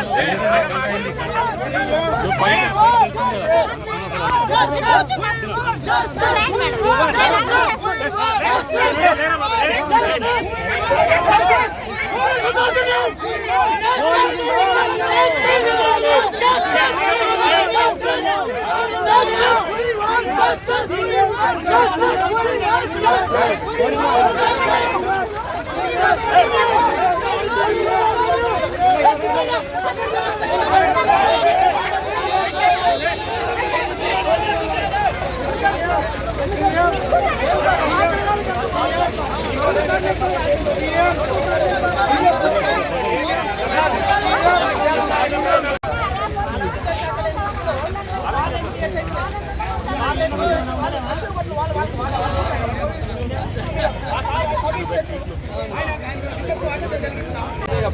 Justice! ఆయన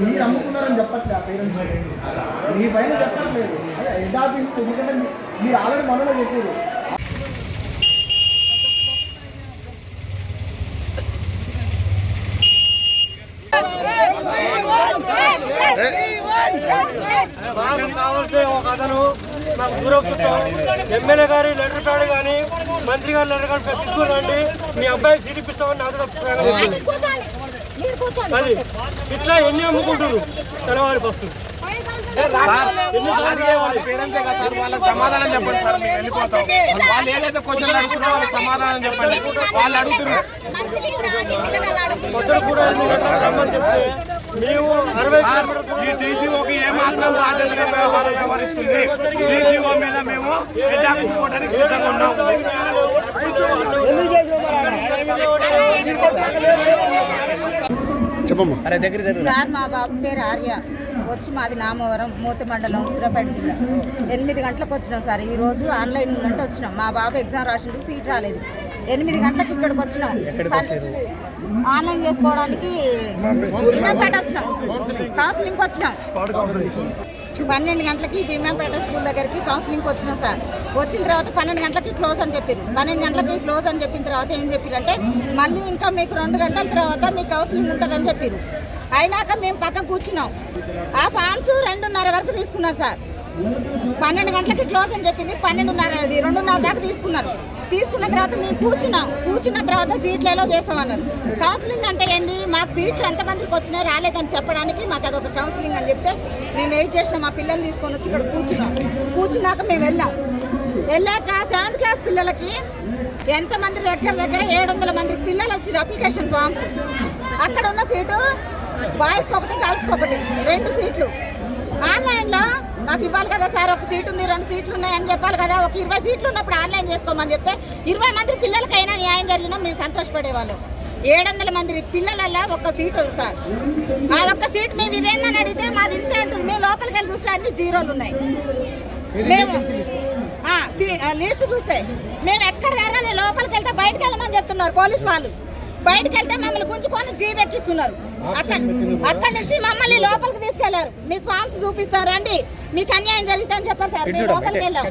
మీరు అమ్ముకున్నారని చెప్పట్లే ఆ పేరెంట్స్ మీ పైన చెప్పట్లేదు. అదే ఆఫీస్ ఎందుకంటే మీరు ఆల్రెడీ మనలో చెప్పారు. కావాల్సిన ఒక అతను నాకు దూరం చుట్టాం ఎమ్మెల్యే గారి లెటర్ ప్యాడ్ కానీ మంత్రి గారి లెటర్ కానీ తీసుకురండి. మీ అబ్బాయి సీట్ ఇప్పిస్తామని నా దగ్గర పుస్తకాలు చెప్పింది. అది. ఇట్లా ఎన్ని అమ్ముకుంటున్నారు తెల్లవారి సార్ వాళ్ళకి సమాధానం చెప్పండి సార్ మేము వెళ్ళిపోతాం. వాళ్ళు ఏదైతే క్వశ్చన్ అడుగుతున్నారో వాళ్ళకి సమాధానం చెప్పండి. వాళ్ళు అడుగుతున్నారు. పొద్దున కూడా ఎనిమిది గంటలకు రమ్మని చెప్తే మేము అరవై ఈ కిలోమీటర్ల డీసీఓకి ఏమాత్రం బాధ్యతగా వ్యవహారం వ్యవహరిస్తుంది డీసీఓ మీద మేము సిద్ధంగా ఉన్నాం. సార్ మా బాబు పేరు ఆర్య. వచ్చి మాది నామవరం మూత మండలం సూర్యాపేట జిల్లా. ఎనిమిది గంటలకు వచ్చినాం సార్. ఈ రోజు ఆన్లైన్ ఉందంటే వచ్చినాం. మా బాబు ఎగ్జామ్ రాసిండు సీట్ రాలేదు. ఎనిమిది గంటలకు ఇక్కడికి వచ్చినాం. ఆన్లైన్ చేసుకోవడానికి వచ్చినాం. కౌన్సిలింగ్కి వచ్చినాం. పన్నెండు గంటలకి భీమాపేట స్కూల్ దగ్గరికి కౌన్సిలింగ్కి వచ్చినాం సార్. వచ్చిన తర్వాత పన్నెండు గంటలకి క్లోజ్ అని చెప్పారు. పన్నెండు గంటలకి క్లోజ్ అని చెప్పిన తర్వాత ఏం చెప్పారంటే మళ్ళీ ఇంకా మీకు రెండు గంటల తర్వాత మీకు కౌన్సిలింగ్ ఉంటుందని చెప్పారు. అయినాక మేము పక్కన కూర్చున్నాం. ఆ ఫామ్స్ రెండున్నర వరకు తీసుకున్నారు సార్. పన్నెండు గంటలకి క్లోజ్ అని చెప్పింది. పన్నెండున్నర అది రెండున్నర దాకా తీసుకున్నారు. తీసుకున్న తర్వాత మేము కూర్చున్నాం. కూర్చున్న తర్వాత సీట్లు ఎలా చేస్తామన్నారు. కౌన్సిలింగ్ అంటే ఏంది? మాకు సీట్లు ఎంతమందికి వచ్చినాయి రాలేదని చెప్పడానికి మాకు అదొక కౌన్సిలింగ్ అని చెప్తే మేము వెయిట్ చేసినాం. మా పిల్లల్ని తీసుకొని వచ్చి ఇక్కడ కూర్చున్నాం. కూర్చున్నాక మేము వెళ్ళాం. వెళ్ళాక సెవెంత్ క్లాస్ పిల్లలకి ఎంతమంది దగ్గర దగ్గర ఏడు వందల మంది పిల్లలు వచ్చారు అప్లికేషన్ ఫామ్స్ అక్కడ ఉన్న సీటు బాయ్స్కి ఒకటి గర్ల్స్కి ఒకటి రెండు సీట్లు. ఆన్లైన్లో మాకు ఇవ్వాలి కదా సార్ ఒక సీట్ ఉంది రెండు సీట్లు ఉన్నాయని చెప్పాలి కదా. ఒక ఇరవై సీట్లు ఉన్నప్పుడు ఆన్లైన్ చేసుకోమని చెప్తే ఇరవై మంది పిల్లలకైనా న్యాయం జరిగినా మేము సంతోషపడేవాళ్ళం. ఏడు వందల మంది పిల్లలల్లా ఒక్క సీటు సార్. ఆ ఒక్క సీట్ మేము ఇదేందని అడిగితే మాది ఇంతే అంటారు మేము లోపలికి వెళ్ళి చూస్తే అన్ని జీరోలు ఉన్నాయి. మేము లిస్ట్? చూస్తే మేము ఎక్కడ లోపలికి వెళ్తే బయటకు వెళ్ళమని చెప్తున్నారు పోలీస్ వాళ్ళు. బయటకు వెళ్తే మమ్మల్ని గుంజుకొని జీప్ ఎక్కిస్తున్నారు అక్కడ అక్కడ నుంచి మమ్మల్ని లోపలికి తీసుకెళ్ళారు. మీకు ఫామ్స్ చూపిస్తారండి. మీకు అన్యాయం జరుగుతుందని చెప్పారు సార్. మేము లోపలికి వెళ్ళాం.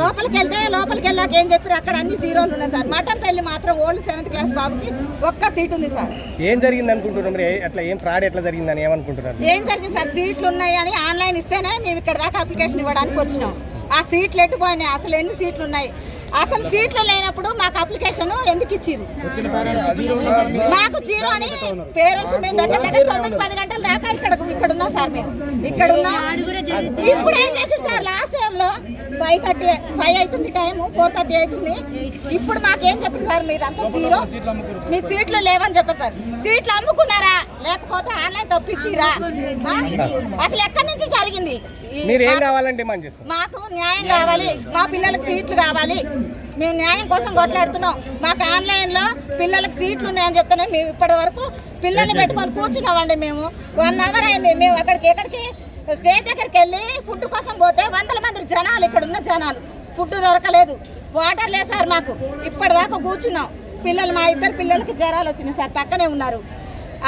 లోపలికి వెళ్తే లోపలికి వెళ్ళాక ఏం చెప్పారు? అక్కడ అన్ని జీరోలు ఉన్నాయి సార్. మటన్ పెళ్ళి మాత్రం ఓల్డ్ సెవెంత్ క్లాస్ బాబుకి ఒక్క సీట్ ఉంది సార్. ఏం జరిగింది అనుకుంటున్నారు మరి? అట్లా ఏం ఫ్రాడ్ ఎట్లా జరిగిందని ఏమనుకుంటున్నారు? ఏం జరిగింది సార్? సీట్లు ఉన్నాయని ఆన్లైన్ ఇస్తేనే మేము ఇక్కడ దాకా అప్లికేషన్ ఇవ్వడానికి వచ్చినాం. ఆ సీట్లు ఎట్టుపోయినాయి అసలు ఎన్ని సీట్లు ఉన్నాయి? అసలు సీట్లు లేనప్పుడు మాకు అప్లికేషన్ ఎందుకు ఇచ్చిరు మాకు జీరో అని పేరెంట్స్ మేము దగ్గర దగ్గర తొమ్మిది పది గంటల దాకా ఇక్కడ ఇక్కడ ఉన్నాం సార్ మేము. ఇక్కడ ఉన్నాం ఇప్పుడు ఏం చేసి సార్? లాస్ట్ టైంలో ఫైవ్ థర్టీ ఫైవ్ అవుతుంది టైం ఫోర్ థర్టీ అవుతుంది. ఇప్పుడు మాకేం చెప్పారు సార్? మీరంతా జీరో. మీకు సీట్లు లేవని చెప్పారు సార్. సీట్లు అమ్ముకున్నారా? లేకపోతే ఆన్లైన్ తప్పించిరా? అసలు ఎక్కడి నుంచి జరిగింది? మీరు ఏం డిమాండ్ మాకు న్యాయం కావాలి మా పిల్లలకు సీట్లు కావాలి. మేము న్యాయం కోసం కొట్లాడుతున్నాం. మాకు ఆన్లైన్లో పిల్లలకు సీట్లు ఉన్నాయని చెప్తున్నాం. మేము ఇప్పటి వరకు పిల్లల్ని పెట్టుకొని కూర్చున్నామండి మేము. వన్ అవర్ అయింది. మేము అక్కడికి ఎక్కడికి స్టేజ్ దగ్గరికి వెళ్ళి ఫుడ్ కోసం పోతే వందల మంది జనాలు ఇక్కడ ఉన్న జనాలు. ఫుడ్ దొరకలేదు. వాటర్ లేదు సార్ మాకు. ఇప్పటిదాకా కూర్చున్నాం. పిల్లలు మా ఇద్దరు పిల్లలకి జ్వరాలు వచ్చినాయి సార్. పక్కనే ఉన్నారు.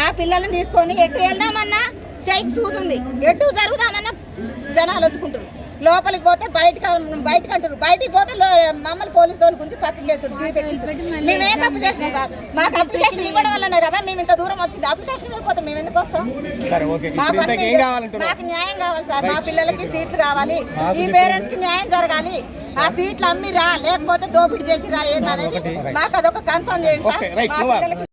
ఆ పిల్లల్ని తీసుకొని ఎటు వెళ్దామన్నా చెయ్యికి సూదుంది. ఎటు జరుగుదామన్నా జనాలు ఒత్తుకుంటారు లోపలికి పోతే బయటకు బయటకు అంటారు బయటికి పోతే మమ్మల్ని పోలీసు వాళ్ళు గురించి పక్కకి జీపెట్టి మేమేం తప్పు చేసినాం సార్? మాకు అప్లికేషన్ ఇవ్వడం. వల్లనే కదా మేము ఇంత దూరం వచ్చింది. అప్లికేషన్ ఇవ్వకపోతే మేము ఎందుకు వస్తాం? ఏం మాకు న్యాయం కావాలి సార్. మా పిల్లలకి సీట్లు కావాలి. ఈ పేరెంట్స్కి న్యాయం జరగాలి. ఆ సీట్లు అమ్మిరా లేకపోతే దోపిడీ చేసిరా ఏందనేది మాకు అదొక కన్ఫర్మ్ చేయండి సార్. మా. పిల్లలకి